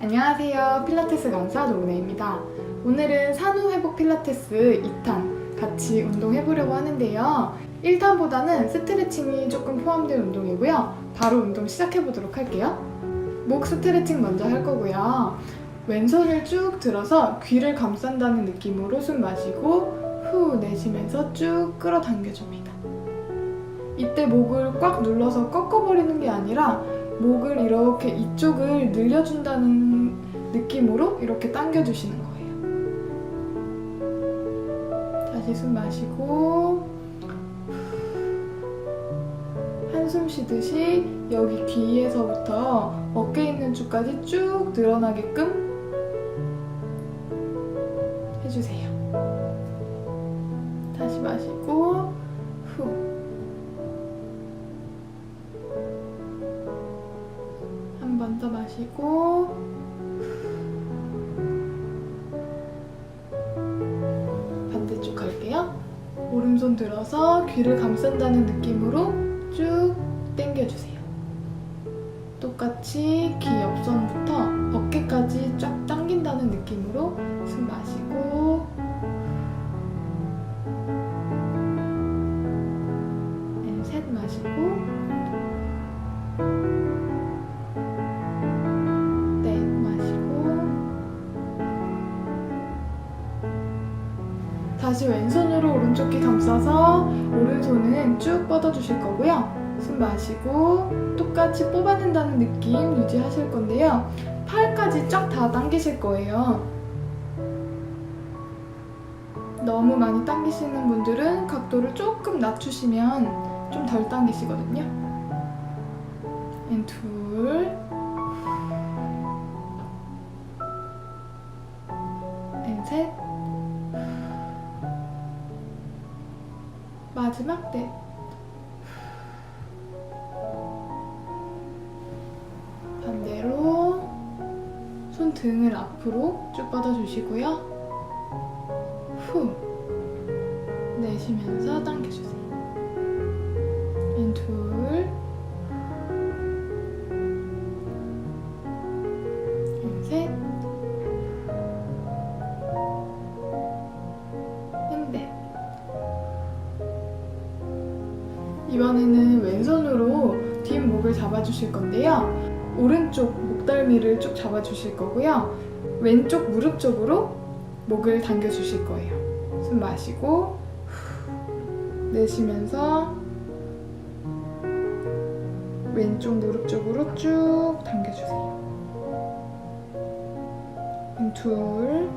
안녕하세요. 필라테스 강사 노은혜입니다. 오늘은 산후 회복 필라테스 2탄 같이 운동해보려고 하는데요. 1탄보다는 스트레칭이 조금 포함된 운동이고요. 바로 운동 시작해보도록 할게요. 목 스트레칭 먼저 할 거고요. 왼손을 쭉 들어서 귀를 감싼다는 느낌으로 숨 마시고 후 내쉬면서 쭉 끌어당겨줍니다. 이때 목을 꽉 눌러서 꺾어버리는 게 아니라 목을 이렇게 이쪽을 늘려준다는 느낌으로 이렇게 당겨주시는 거예요. 다시 숨 마시고 한숨 쉬듯이 여기 귀에서부터 어깨 있는 쪽까지 쭉 늘어나게끔 오른손 들어서 귀를 감싼다는 느낌으로 쭉 당겨주세요. 똑같이 귀 옆선부터 어깨까지 쫙 당긴다는 느낌으로 숨 마시고 왼손으로 오른쪽 귀 감싸서 오른손은 쭉 뻗어주실 거고요. 숨 마시고 똑같이 뽑아낸다는 느낌 유지하실 건데요. 팔까지 쫙 다 당기실 거예요. 너무 많이 당기시는 분들은 각도를 조금 낮추시면 좀 덜 당기시거든요. 앤 둘, 마지막 넷. 반대로 손 등을 앞으로 쭉 뻗어주시고요. 후 내쉬면서 당겨주세요. 오른쪽 목덜미를 쭉 잡아주실 거고요. 왼쪽 무릎 쪽으로 목을 당겨주실 거예요. 숨 마시고 후, 내쉬면서 왼쪽 무릎 쪽으로 쭉 당겨주세요. 둘,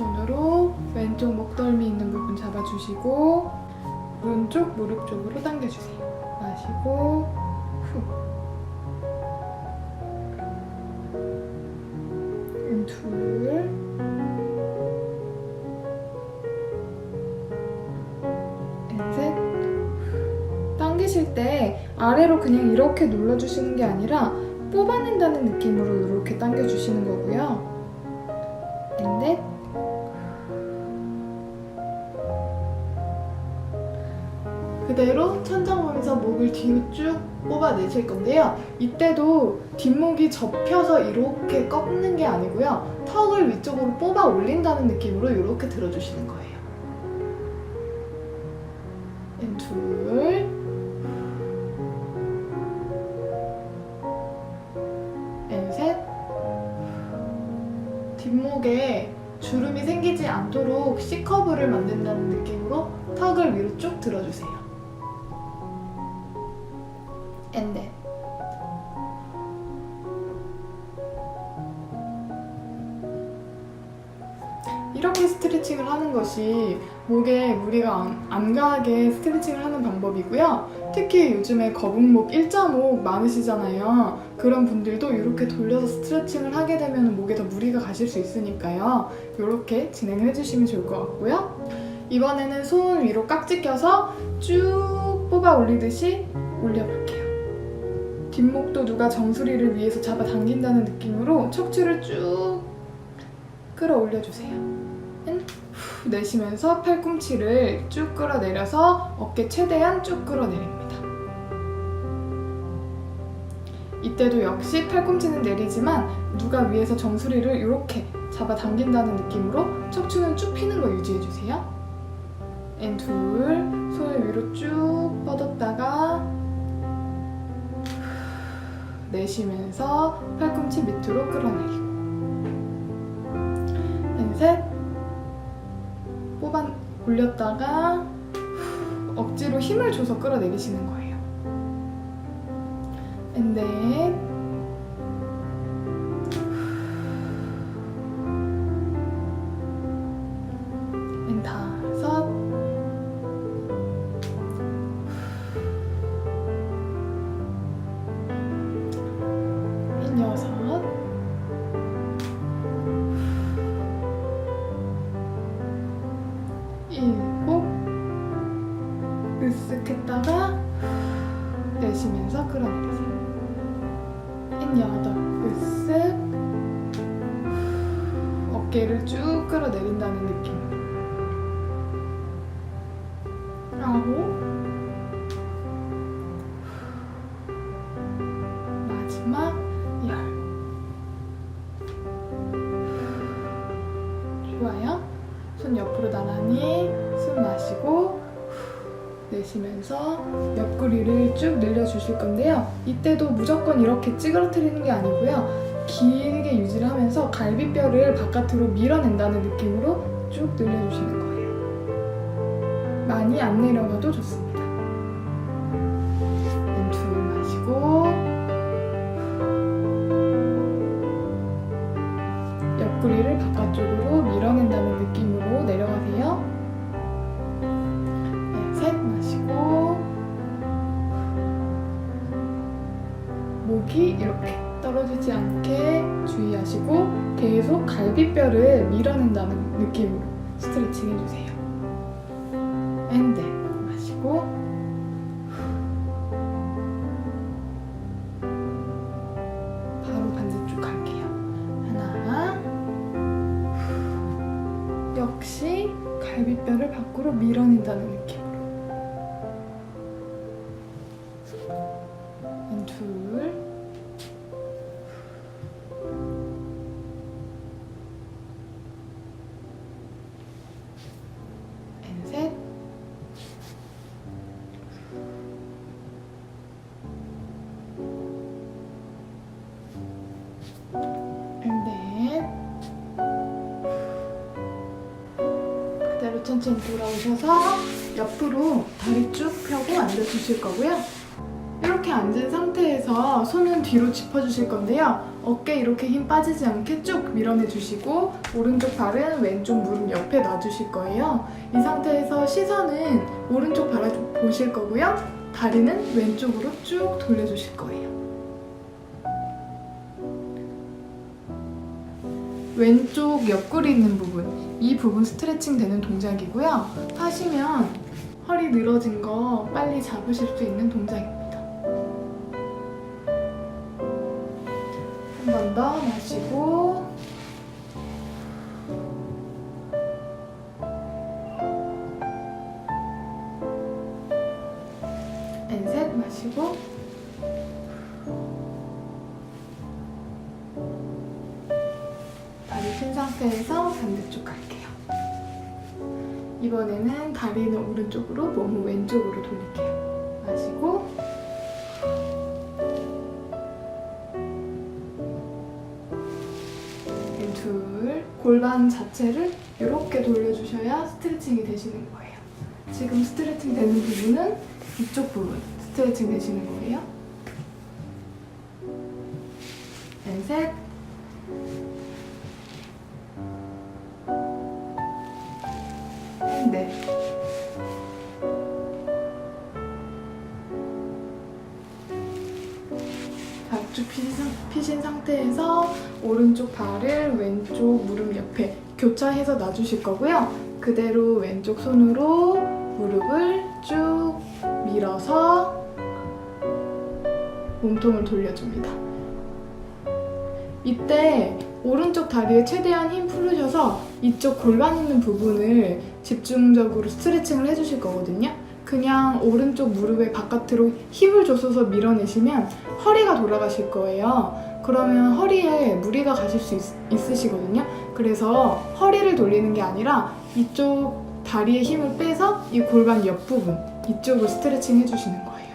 손으로 왼쪽 목덜미 있는 부분 잡아주시고 오른쪽 무릎 쪽으로 당겨주세요. 마시고 후. 음, 둘. 셋. 당기실 때 아래로 그냥 이렇게 눌러주시는 게 아니라 뽑아낸다는 느낌으로 이렇게 당겨주시는 거고요. 넷. 그대로 천장 보면서 목을 뒤로 쭉 뽑아내실 건데요. 이때도 뒷목이 접혀서 이렇게 꺾는 게 아니고요. 턱을 위쪽으로 뽑아 올린다는 느낌으로 이렇게 들어주시는 거예요. 앤 둘. 앤 셋. 뒷목에 주름이 생기지 않도록 C커브를 만든다는 느낌으로 턱을 위로 쭉 들어주세요. 앤 넷. 이렇게 스트레칭을 하는 것이 목에 무리가 안, 안 가게 스트레칭을 하는 방법이고요. 특히 요즘에 거북목, 일자목 많으시잖아요. 그런 분들도 이렇게 돌려서 스트레칭을 하게 되면 목에 더 무리가 가실 수 있으니까요. 이렇게 진행을 해주시면 좋을 것 같고요. 이번에는 손 위로 깍지 껴서 쭉 뽑아 올리듯이 올려볼게요. 뒷목도 누가 정수리를 위에서 잡아당긴다는 느낌으로 척추를 쭉 끌어올려주세요. 앤 후, 내쉬면서 팔꿈치를 쭉 끌어내려서 어깨 최대한 쭉 끌어내립니다. 이때도 역시 팔꿈치는 내리지만 누가 위에서 정수리를 이렇게 잡아당긴다는 느낌으로 척추는 쭉 피는 거 유지해주세요. 앤 둘, 손을 위로 쭉 뻗었다가 내쉬면서 팔꿈치 밑으로 끌어내리고 앤 셋, 뽑아 올렸다가 억지로 힘을 줘서 끌어내리시는 거예요. 앤 넷, 으쓱 했다가 내쉬면서 끌어내리세요. 앤 여덟, 으쓱 어깨를 쭉 끌어내린다는 느낌 내쉬면서 옆구리를 쭉 늘려주실 건데요. 이때도 무조건 이렇게 찌그러뜨리는 게 아니고요. 길게 유지를 하면서 갈비뼈를 바깥으로 밀어낸다는 느낌으로 쭉 늘려주시는 거예요. 많이 안 내려가도 좋습니다. 떨어지지 않게 주의하시고 계속 갈비뼈를 밀어낸다는 느낌으로 스트레칭 해주세요. 앤드 마시고 바로 반대쪽 갈게요. 하나 역시 갈비뼈를 밖으로 밀어낸다는 느낌 천천히 돌아오셔서 옆으로 다리 쭉 펴고 앉아주실 거고요. 이렇게 앉은 상태에서 손은 뒤로 짚어주실 건데요. 어깨 이렇게 힘 빠지지 않게 쭉 밀어내 주시고 오른쪽 발은 왼쪽 무릎 옆에 놔주실 거예요. 이 상태에서 시선은 오른쪽 바라 보실 거고요. 다리는 왼쪽으로 쭉 돌려주실 거예요. 왼쪽 옆구리 있는 부분, 이 부분 스트레칭 되는 동작이고요. 하시면 허리 늘어진 거 빨리 잡으실 수 있는 동작입니다. 한 번 더 마시고 앤셋 마시고 상태에서 반대쪽 갈게요. 이번에는 다리는 오른쪽으로 몸은 왼쪽으로 돌릴게요. 마시고 둘 골반 자체를 이렇게 돌려주셔야 스트레칭이 되시는 거예요. 지금 스트레칭 되는 부분은 이쪽 부분 스트레칭 되시는 거예요. 셋 피신, 상태에서 오른쪽 발을 왼쪽 무릎 옆에 교차해서 놔주실 거고요. 그대로 왼쪽 손으로 무릎을 쭉 밀어서 몸통을 돌려줍니다. 이때 오른쪽 다리에 최대한 힘 풀으셔서 이쪽 골반 있는 부분을 집중적으로 스트레칭을 해주실 거거든요. 그냥 오른쪽 무릎의 바깥으로 힘을 줘서 밀어내시면 허리가 돌아가실 거예요. 그러면 허리에 무리가 가실 수 있, 있으시거든요. 그래서 허리를 돌리는 게 아니라 이쪽 다리에 힘을 빼서 이 골반 옆부분 이쪽을 스트레칭 해주시는 거예요.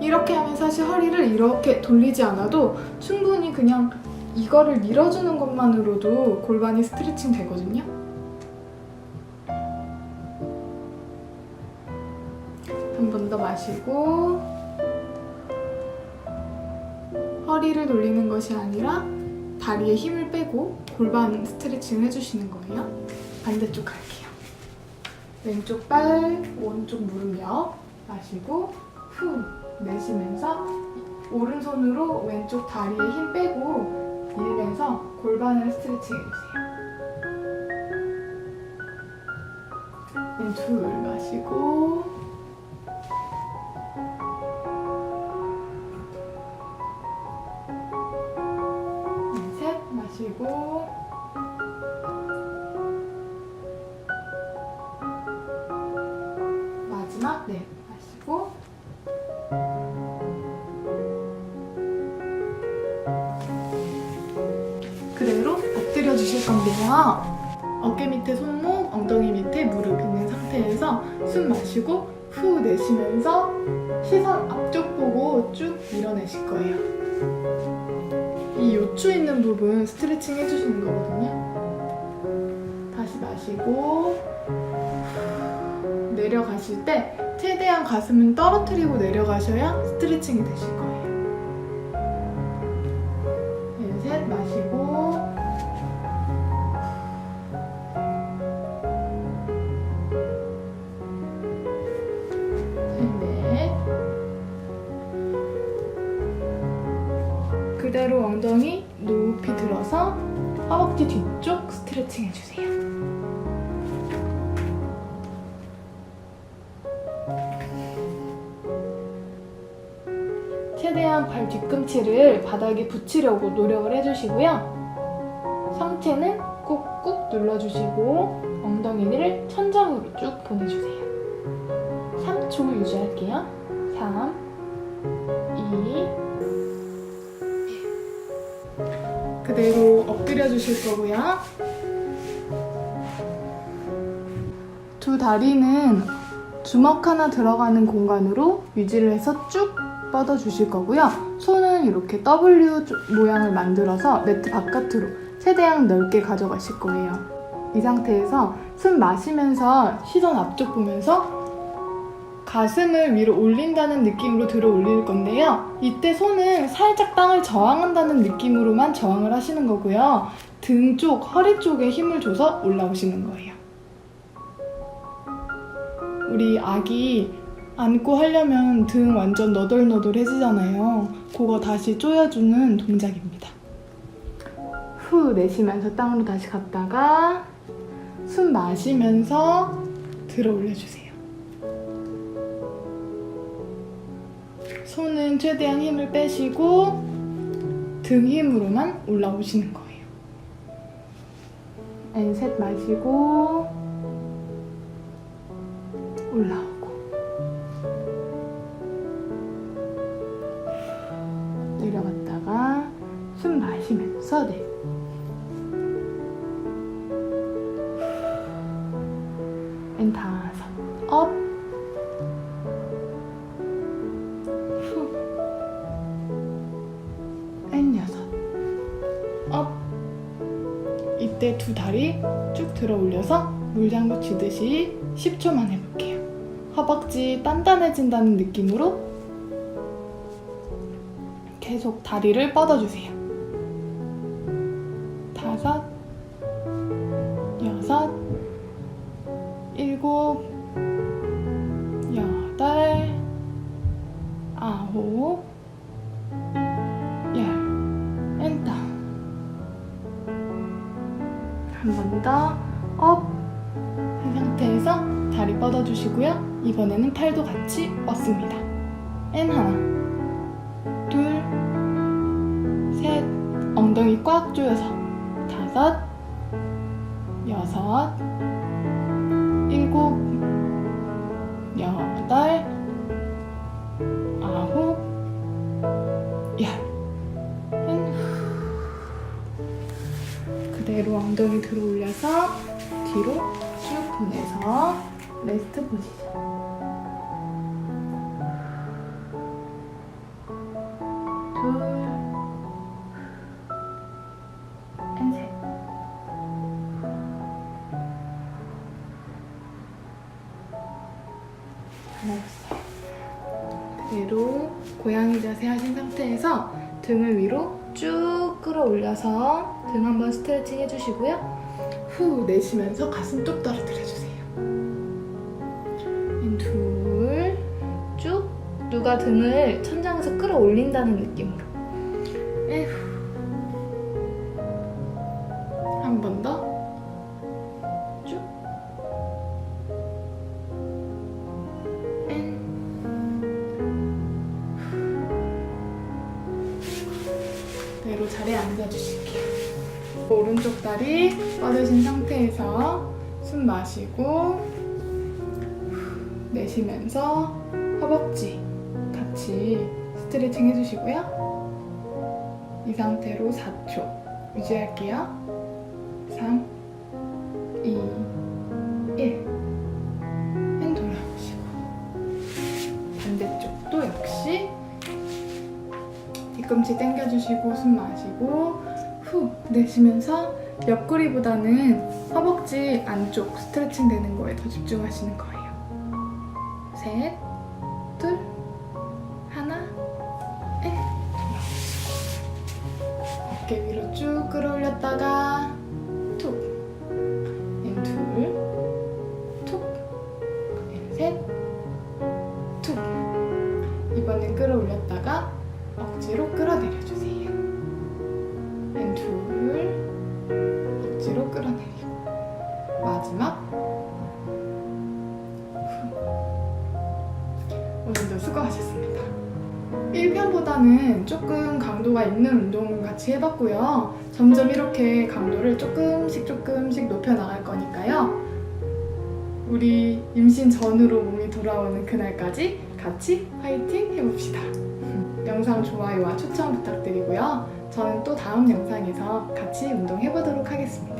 이렇게 하면 사실 허리를 이렇게 돌리지 않아도 충분히 그냥 이거를 밀어주는 것만으로도 골반이 스트레칭 되거든요. 한 번 더 마시고 허리를 돌리는 것이 아니라 다리에 힘을 빼고 골반 스트레칭을 해주시는 거예요. 반대쪽 갈게요. 왼쪽 발, 오른쪽 무릎 옆 마시고 후 내쉬면서 오른손으로 왼쪽 다리에 힘 빼고 밀면서 골반을 스트레칭 해주세요. 왼둘 마시고 마시고 마지막 네 마시고 그대로 엎드려 주실 건데요. 어깨 밑에 손목, 엉덩이 밑에 무릎 있는 상태에서 숨 마시고 후 내쉬면서 시선 앞쪽 보고 쭉 밀어내실 거예요. 이 요추 있는 부분 스트레칭 해주시는 거거든요. 다시 마시고 내려가실 때 최대한 가슴은 떨어뜨리고 내려가셔야 스트레칭이 되실 거예요. 허벅지 뒤쪽 스트레칭 해주세요. 최대한 발 뒤꿈치를 바닥에 붙이려고 노력을 해주시고요. 상체는 꾹꾹 눌러주시고 엉덩이를 천장으로 쭉 보내주세요. 3초 유지할게요. 3, 2, 그대로 엎드려 주실 거고요. 두 다리는 주먹 하나 들어가는 공간으로 유지를 해서 쭉 뻗어 주실 거고요. 손은 이렇게 W 모양을 만들어서 매트 바깥으로 최대한 넓게 가져가실 거예요. 이 상태에서 숨 마시면서 시선 앞쪽 보면서 가슴을 위로 올린다는 느낌으로 들어 올릴 건데요. 이때 손은 살짝 땅을 저항한다는 느낌으로만 저항을 하시는 거고요. 등 쪽, 허리 쪽에 힘을 줘서 올라오시는 거예요. 우리 아기 안고 하려면 등 완전 너덜너덜해지잖아요. 그거 다시 조여주는 동작입니다. 후 내쉬면서 땅으로 다시 갔다가 숨 마시면서 들어 올려주세요. 손은 최대한 힘을 빼시고 등 힘으로만 올라오시는 거예요. 앤셋 마시고 올라오고 내려갔다가 숨 마시면서 네. 앤 다섯 업 다리 쭉 들어 올려서 물장구 치듯이 10초만 해볼게요 허벅지 단단해진다는 느낌으로 계속 다리를 뻗어주세요. 다섯, 여섯, 일곱, 여덟, 아홉, 한 번 더, 업. 한 상태에서 다리 뻗어주시고요. 이번에는 팔도 같이 뻗습니다. 앤 하나 둘 셋 엉덩이 꽉 조여서 다섯 여섯 일곱 그대로 엉덩이 들어 올려서 뒤로 쭉 보내서 레스트 포지션. 그대로 고양이 자세 하신 상태에서 등을 위로 쭉 끌어올려서 등 한번 스트레칭 해주시고요. 후 내쉬면서 가슴 쭉 떨어뜨려주세요. 둘, 쭉 누가 등을 천장에서 끌어올린다는 느낌으로. 에휴. 자리에 앉아주실게요. 오른쪽 다리 뻗으신 상태에서 숨 마시고 내쉬면서 허벅지 같이 스트레칭 해주시고요. 이 상태로 4초 유지할게요. 뒤꿈치 당겨주시고 숨 마시고 후 내쉬면서 옆구리보다는 허벅지 안쪽 스트레칭 되는 거에 더 집중하시는 거예요. 셋, 끌어내리고 마지막 오늘도 수고하셨습니다. 1편보다는 조금 강도가 있는 운동 같이 해봤고요. 점점 이렇게 강도를 조금씩 조금씩 높여 나갈 거니까요. 우리 임신 전으로 몸이 돌아오는 그날까지 같이 화이팅 해봅시다. 영상 좋아요와 추천 부탁드리고요. 저는 또 다음 영상에서 같이 운동해보도록 하겠습니다.